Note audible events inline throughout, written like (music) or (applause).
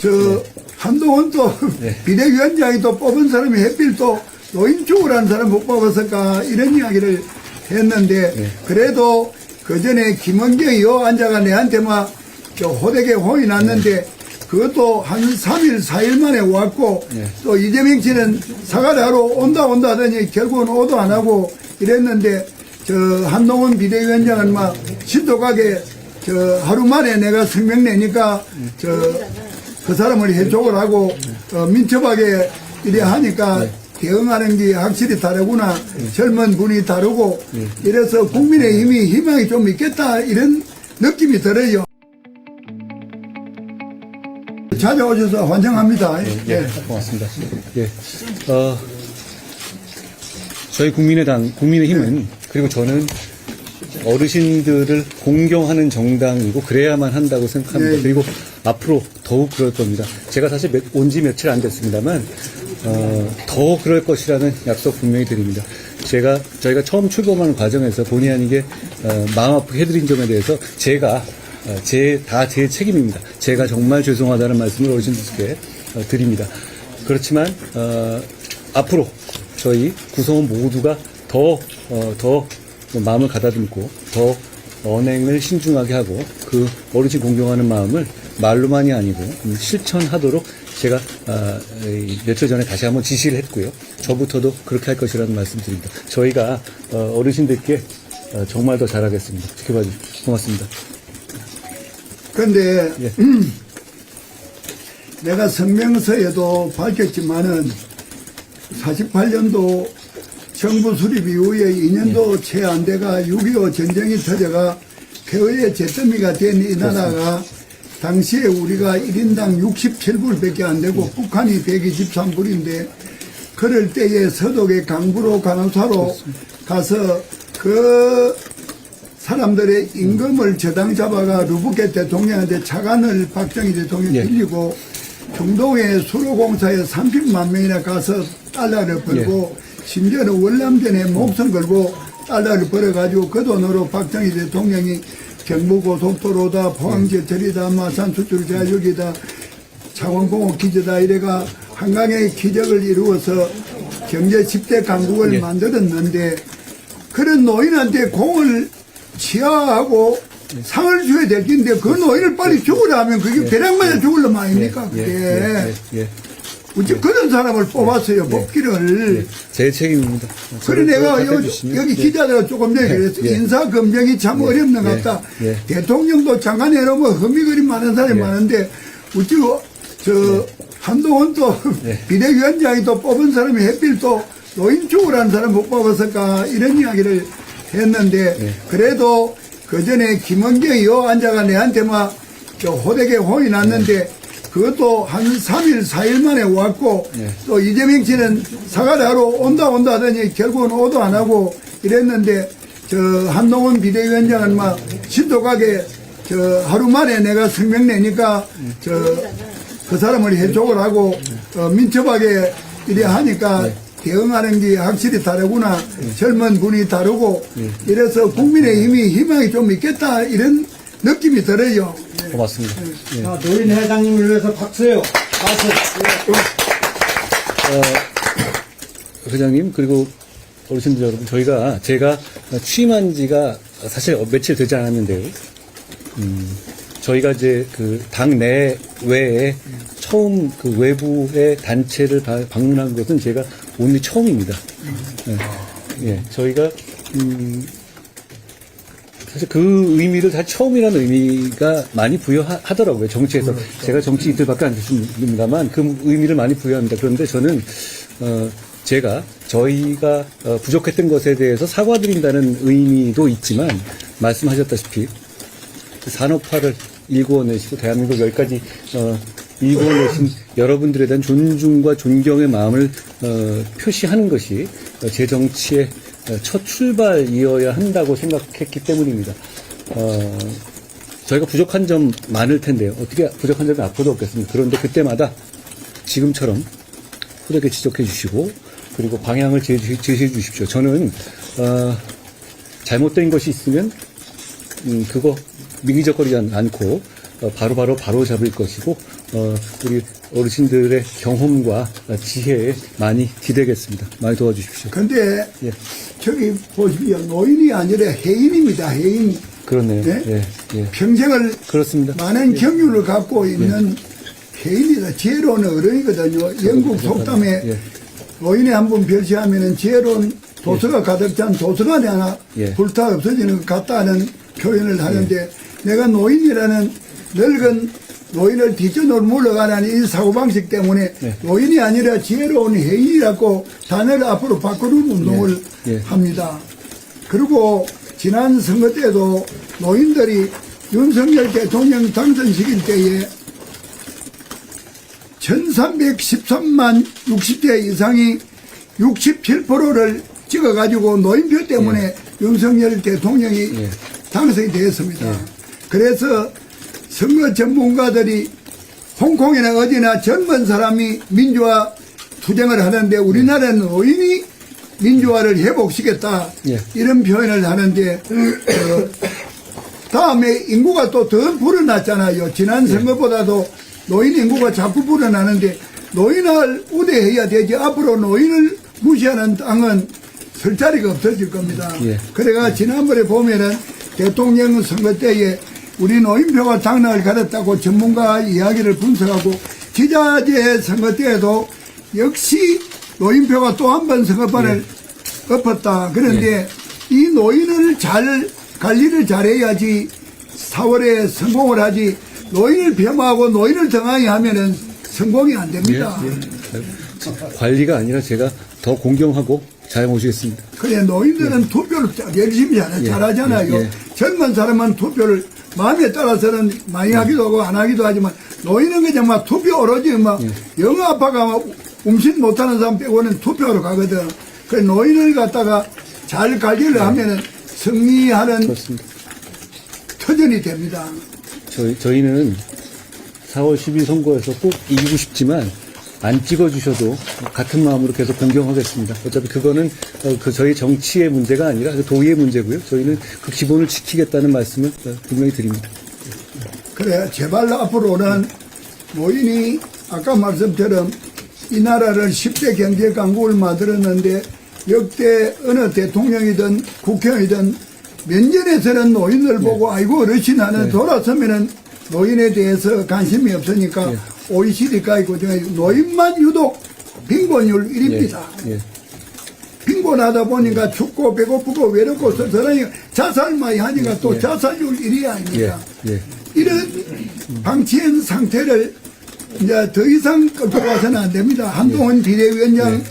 저 한동훈 또 (laughs) 비대위원장이 또 뽑은 사람이 해필 또 노인쪽을 한 사람 못 뽑았을까 이런 이야기를 했는데 그래도 그 전에 김원경이 요 앉아가 내한테 막 저 호되게 호이 났는데 그것도 한 3일, 4일 만에 왔고 또 이재명 씨는 사과를 하러 온다 온다 하더니 결국은 오도 안 하고 이랬는데 저 한동훈 비대위원장은 막 신속하게 저 하루 만에 내가 성명 내니까 저 그 사람을 해촉을 하고 어, 민첩하게 이래 하니까 대응하는 게 확실히 다르구나 젊은 분이 다르고 이래서 국민의 힘이 희망이 좀 있겠다 이런 느낌이 들어요. 찾아오셔서 환영합니다. 예. 고맙습니다. 예. 어, 저희 국민의당, 국민의힘은 그리고 저는 어르신들을 공경하는 정당이고 그래야만 한다고 생각합니다. 네. 그리고 앞으로 더욱 그럴 겁니다. 제가 사실 온 지 며칠 안 됐습니다만 어, 더 그럴 것이라는 약속 분명히 드립니다. 제가 저희가 처음 출범하는 과정에서 본의 아니게 어, 마음 아프게 해드린 점에 대해서 제가 어, 제다제 책임입니다. 제가 정말 죄송하다는 말씀을 어르신들께 어, 드립니다. 그렇지만 어, 앞으로 저희 구성원 모두가 더, 어, 더 마음을 가다듬고 더 언행을 신중하게 하고 그 어르신 공경하는 마음을 말로만이 아니고 음, 실천하도록 제가 아, 이 며칠 전에 다시 한번 지시를 했고요. 저부터도 그렇게 할 것이라는 말씀드립니다. 저희가 어, 어르신들께 어, 정말 더 잘하겠습니다. 지켜봐 주십시오. 고맙습니다. 그런데 예. (clears throat) 내가 성명서에도 밝혔지만은 48년도 정부 수립 이후에 2년도 채 안 돼가 6.25 전쟁이 터져가 폐허의 잿더미가 된 이 나라가 당시에 우리가 1인당 67불밖에 안 되고 북한이 123불인데 그럴 때에 서독의 강부로 간호사로 가서 그 사람들의 임금을 저당 잡아가 루브케 대통령한테 차관을 박정희 대통령이 예. 빌리고 중동의 수로공사에 30만 명이나 가서 달러를 벌고 심지어는 월남전에 목숨 걸고 달러를 벌어가지고 그 돈으로 박정희 대통령이 경부고속도로다 포항제철이다 마산 수출자역이다 창원공업 기지다 이래가 한강의 기적을 이루어서 경제 10대 강국을 예. 만들었는데 그런 노인한테 공을 치하하고 상을 줘야 될 텐데 그 노인을 빨리 죽으라 하면 그게 배랑 맞아 죽을 놈 아닙니까? 예, 그게 어째 그런 사람을 뽑았어요 뽑기를 예, 제 책임입니다. 그래 내가 여, 주시면, 여기 예. 기자들 조금 그랬어 예. 인사 검증이 참 예. 어렵는 것 예. 같다 예. 대통령도 장관 해놓으면 흠이그림 많은 사람이 예. 많은데 어찌 저 한동훈 또 예. (laughs) 비대위원장이 또 뽑은 사람이 해필 또 노인 쪽을 한 사람 못 뽑았을까 이런 이야기를 했는데 예. 그래도 그 전에 김원경이 요 앉아가 내한테 막 저 호되게 호이 났는데 그것도 한 3일, 4일 만에 왔고 예. 또 이재명 씨는 사과를 하러 온다 온다 하더니 결국은 오도 안 하고 이랬는데 저 한동훈 비대위원장은 막 신속하게 저 하루 만에 내가 성명 내니까 저 그 사람을 해촉을 하고 어, 민첩하게 이래 하니까 대응하는 게 확실히 다르구나. 젊은 분이 다르고 이래서 국민의 힘이 희망이 좀 있겠다 이런 느낌이 들어요. 고맙습니다. 예. 자, 노인 회장님을 위해서 박수요. 박수. 회장님 그리고 어르신들 여러분 저희가 제가 취임한 지가 사실 며칠 되지 않았는데요. 음, 저희가 이제 그 당 내 외에 처음 그 외부의 단체를 바- 방문한 것은 제가 오늘 처음입니다. 예, 예, 저희가 음, 사실 그 의미를 다 처음이라는 의미가 많이 부여하더라고요, 정치에서. 제가 정치 이틀밖에 안 됐습니다만 그 의미를 많이 부여합니다. 그런데 저는, 어, 제가 저희가 어, 부족했던 것에 대해서 사과드린다는 의미도 있지만 말씀하셨다시피 그 산업화를 일구어내시고 대한민국 여기까지 어, 일구어내신 여러분들에 대한 존중과 존경의 마음을 어, 표시하는 것이 어, 제 정치의 어, 첫 출발이어야 한다고 생각했기 때문입니다. 어, 저희가 부족한 점 많을 텐데요. 어떻게 부족한 점이 앞으로도 없겠습니까? 그런데 그때마다 지금처럼 후하게 지적해 주시고 그리고 방향을 제시, 제시해 주십시오. 저는 어, 잘못된 것이 있으면 음, 그거 미기적거리지 않- 않고 어, 바로바로 바로 잡을 것이고 어, 우리 어르신들의 경험과 지혜에 많이 기대겠습니다. 많이 도와주십시오. 근데 예, 저기 보십시오. 노인이 아니라 해인입니다. 해인. 그렇네요. 네? 예, 예. 평생을 그렇습니다. 많은 경륜을 갖고 있는 해인이다. 지혜로운 어른이거든요. 영국 속담에 예. 노인이 한 번 별시하면은 지혜로운 도서가 가득 찬 도서관이 하나 예. 불타 없어지는 것 같다는 표현을 하는데 내가 노인이라는 늙은 노인을 뒷전으로 물러가는 이 사고방식 때문에 네. 노인이 아니라 지혜로운 해인이라고 단어를 앞으로 바꾸는 운동을 예. 합니다. 그리고 지난 선거 때도 노인들이 윤석열 대통령 당선시킬 때에 1313만 60대 이상이 67%를 찍어가지고 노인표 때문에 윤석열 대통령이 예. 당선이 되었습니다. 그래서 선거 전문가들이 홍콩이나 어디나 젊은 사람이 민주화 투쟁을 하는데 우리나라는 노인이 민주화를 회복시켰다 예. 이런 표현을 하는데 어, 다음에 인구가 또 더 불어났잖아요. 지난 선거보다도 노인 인구가 자꾸 불어나는데 노인을 우대해야 되지 앞으로 노인을 무시하는 땅은 설 자리가 없어질 겁니다. 예. 그래가 지난번에 보면은 대통령 선거 때에 우리 노인표가 장난을 가렸다고 전문가 이야기를 분석하고 기자재 선거 때에도 역시 노인표가 또 한 번 선거판을 엎었다. 그런데 이 노인을 잘 관리를 잘해야지 4월에 성공을 하지 노인을 폄하하고 노인을 등하게 하면은 성공이 안 됩니다. 관리가 아니라 제가 더 공경하고 잘 모시겠습니다. 그래 노인들은 투표를 열심히 잘- 예. 잘하잖아요. 예. 예. 젊은 사람은 투표를 마음에 따라서는 많이 하기도 하고 안 하기도 하지만 노인은 그냥 막 투표 오로지 막 예. 영어 아파가 막 움신 못하는 사람 빼고는 투표하러 가거든. 그 노인을 갖다가 잘 관리를 하면은 승리하는 그렇습니다. 터전이 됩니다. 저희, 저희는 4월 10일 선거에서 꼭 이기고 싶지만 안 찍어주셔도 같은 마음으로 계속 공경하겠습니다. 어차피 그거는 어, 그 저희 정치의 문제가 아니라 그 도의의 문제고요. 저희는 그 기본을 지키겠다는 말씀을 어, 분명히 드립니다. 그래 제발 앞으로는 노인이 아까 말씀처럼 이 나라를 10대 경제 강국을 만들었는데 역대 어느 대통령이든 국회의든 면전에서는 노인을 보고 아이고 어르신 하는 돌아서면은 노인에 대해서 관심이 없으니까 OECD까지 고정해 노인만 유독 빈곤율 1위입니다. 예. 빈곤하다 보니까 춥고 배고프고 외롭고 서서히 자살 많이 하니까 또 예. 자살률 1위 아닙니까? 예. 예. 이런 방치한 상태를 이제 더 이상 끌고 가서는 안 됩니다. 한동훈 비대위원장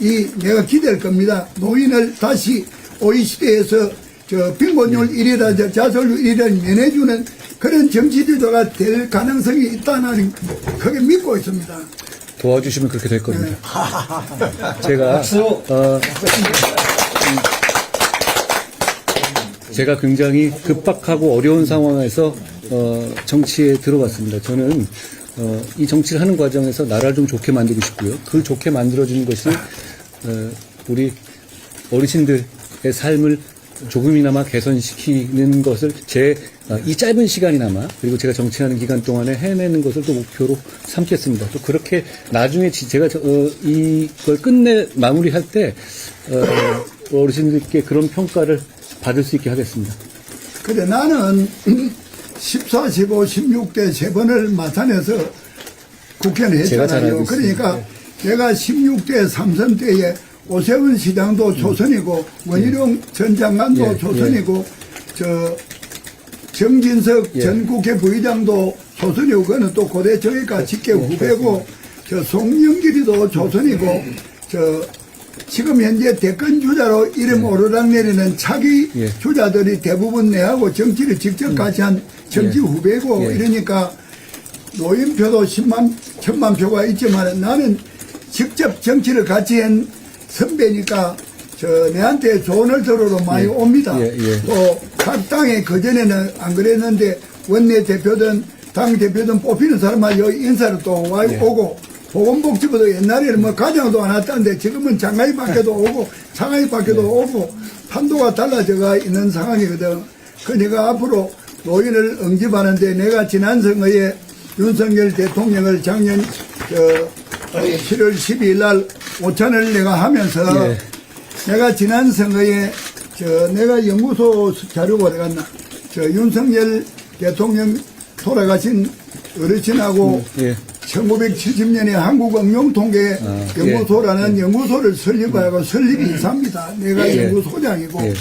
이 내가 기댈 겁니다. 노인을 다시 OECD에서 저 빈곤율 1위라 자살률 1위를 면해주는 그런 정치 지도가 될 가능성이 있다는 그게 믿고 있습니다. 도와주시면 그렇게 될 겁니다. (laughs) 제가 어, 음, 제가 굉장히 급박하고 어려운 상황에서 어, 정치에 들어갔습니다. 저는 어, 이 정치를 하는 과정에서 나라를 좀 좋게 만들고 싶고요. 그 좋게 만들어주는 것이 어, 우리 어르신들의 삶을 조금이나마 개선시키는 것을 제 이 짧은 시간이나마 그리고 제가 정치하는 기간 동안에 해내는 것을 또 목표로 삼겠습니다. 또 그렇게 나중에 지- 제가 저- 어, 이걸 끝내 마무리할 때 어, 어르신들께 그런 평가를 받을 수 있게 하겠습니다. 그래 나는 14, 15, 16대 세 번을 맡아내서 잘 했잖아요. 그러니까 내가 16대 3선 때에 오세훈 시장도 조선이고 원희룡 전 장관도 예, 조선이고 저 정진석 예. 전 국회 부의장도 조선이고 그는 또 고대 정의과 직계 후배고 저 송영길이도 조선이고 저 지금 현재 대권 주자로 이름 오르락 내리는 차기 예. 주자들이 대부분 내하고 정치를 직접 같이 한 정치 예. 후배고 예. 이러니까 노인표도 10만, 천만 표가 있지만 나는 직접 정치를 같이 한 선배니까 저 내한테 조언을 들으러 많이 예. 옵니다. 예, 예. 또각 당에 그 전에는 안 그랬는데 원내 대표든 당 대표든 뽑히는 사람만 여기 인사를 또 와 예. 오고 보건복지부도 옛날에는 뭐 가장도 안 왔다는데 지금은 장가위 밖에도 오고 장가위 밖에도 예. 오고 판도가 달라져가 있는 상황이거든. 그 내가 앞으로 노인을 응집하는데 내가 지난 선거에 윤석열 대통령을 작년 저 7월 12일 날 오찬을 내가 하면서 예. 내가 지난 선거에 저 내가 연구소 자료가 어디갔나 저 윤석열 대통령 돌아가신 어르신하고 예. 1970년에 한국응용통계 아, 연구소라는 연구소를 설립하고 설립이 이사입니다. 내가 예. 연구소장이고 예.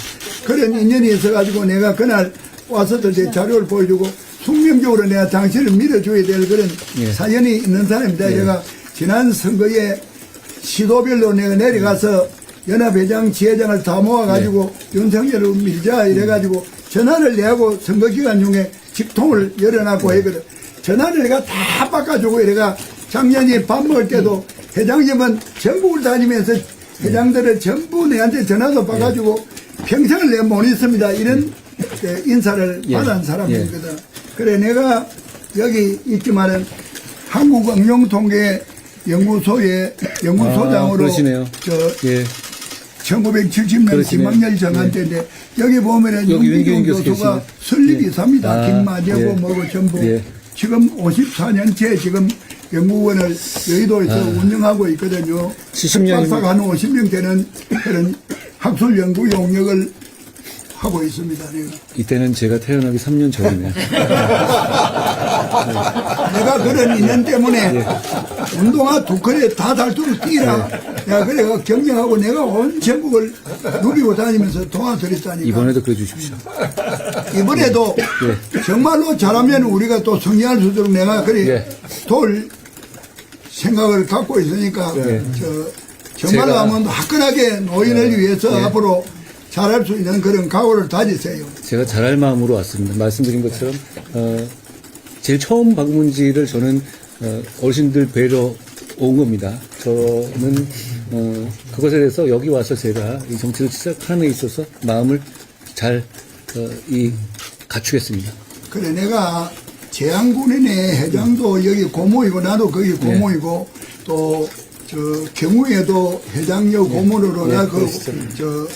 그런 인연이 있어가지고 내가 그날 와서도 제 자료를 보여주고 숙명적으로 내가 당신을 믿어줘야 될 그런 예. 사연이 있는 사람입니다. 제가 지난 선거에 시도별로 내가 내려가서 연합회장, 지회장을 다 모아가지고 예. 윤석열을 밀자 이래가지고 전화를 내하고 선거 기간 중에 직통을 열어놨고 예. 했거든. 전화를 내가 다 바꿔주고 이래가 작년에 밥 먹을 때도 회장님은 전국을 다니면서 회장들을 전부 내한테 전화도 바꿔주고 평생을 내가 못 있습니다. 이런 그 인사를 예. 받은 사람이거든. 그래 내가 여기 있지만은 한국 응용 통계 연구소의 연구소장으로 아. 저 예. 1970년 그러시네요. 김학열 정한 때인데 여기 보면은 교수 교수가 계시네. 설립이사입니다. 아, 김마재고 예. 뭐고 전부 예. 지금 54년째 지금 연구원을 여의도에서 운영하고 있거든요. 70 년이면- 박사가 한 50명 되는 그런 학술 연구 용역을 하고 있습니다. 내가. 이때는 제가 태어나기 3년 전이네요. (laughs) 내가 그런 인연 때문에 예. 운동화 두 컬에 다 닳도록 뛰라. 내가 그래 가 경쟁하고 내가 온 전국을 누비고 다니면서 도와드렸다니까. 이번에도 그래 주십시오. 이번에도 예. 정말로 잘하면 우리가 또 승리할 수 있도록 내가 그래 예. 돌 생각을 갖고 있으니까 예. 저 정말로 제가- 하면 화끈하게 노인을 예. 위해서 예. 앞으로 잘할 수 있는 그런 각오를 다지세요. 제가 잘할 마음으로 왔습니다. 말씀드린 것처럼 어, 제일 처음 방문지를 저는 어, 어르신들 뵈러 온 겁니다. 저는 어, 그것에 대해서 여기 와서 제가 이 정치를 시작하는 데 있어서 마음을 잘 어, 이, 갖추겠습니다. 그래 내가 재향군인의 회장도 여기 고모이고 나도 거기 네. 고모이고 또저 경우에도 회장여 고모로 네, 나그. 저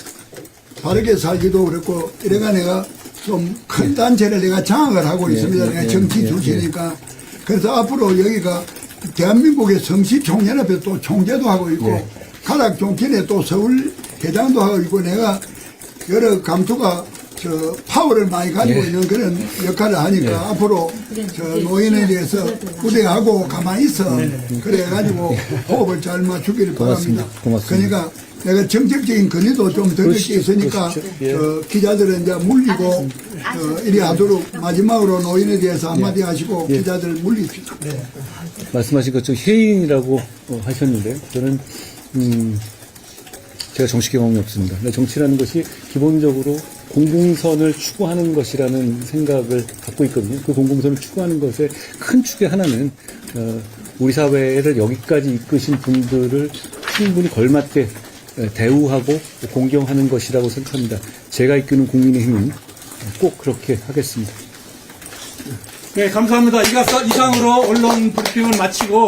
바르게 살기도 그랬고 이래가 내가 좀 네. 큰 단체를 내가 장악을 하고 있습니다. 예, 내가 예, 정치 예, 출신이니까 그래서 앞으로 여기가 대한민국의 성시총연합회 또 총재도 하고 있고 예. 가락종편에 또 서울 회장도 하고 있고 내가 여러 감투가 저 파워를 많이 가지고 예. 있는 그런 역할을 하니까 앞으로 저 노인에 대해서 우대하고 가만히 있어 그래 가지고 호흡을 잘 맞추기를. 바랍니다. 고맙습니다. 그러니까 내가 정책적인 건의도 좀덜 그러시죠. 게 있으니까 그러시죠. 예. 저 기자들은 이제 물리고 어, 이리 하도록 마지막으로 노인에 대해서 한마디 하시고 예. 기자들 물립시다. 말씀하신 것처럼 해인이라고 어, 하셨는데요. 저는 음, 제가 정치 경험이 없습니다. 정치라는 것이 기본적으로 공공선을 추구하는 것이라는 생각을 갖고 있거든요. 그 공공선을 추구하는 것의 큰 축의 하나는 어, 우리 사회를 여기까지 이끄신 분들을 충분히 걸맞게 에, 대우하고 공경하는 것이라고 생각합니다. 제가 이끄는 국민의힘은 꼭 그렇게 하겠습니다. 네, 감사합니다. 이상으로 언론 브리핑을 마치고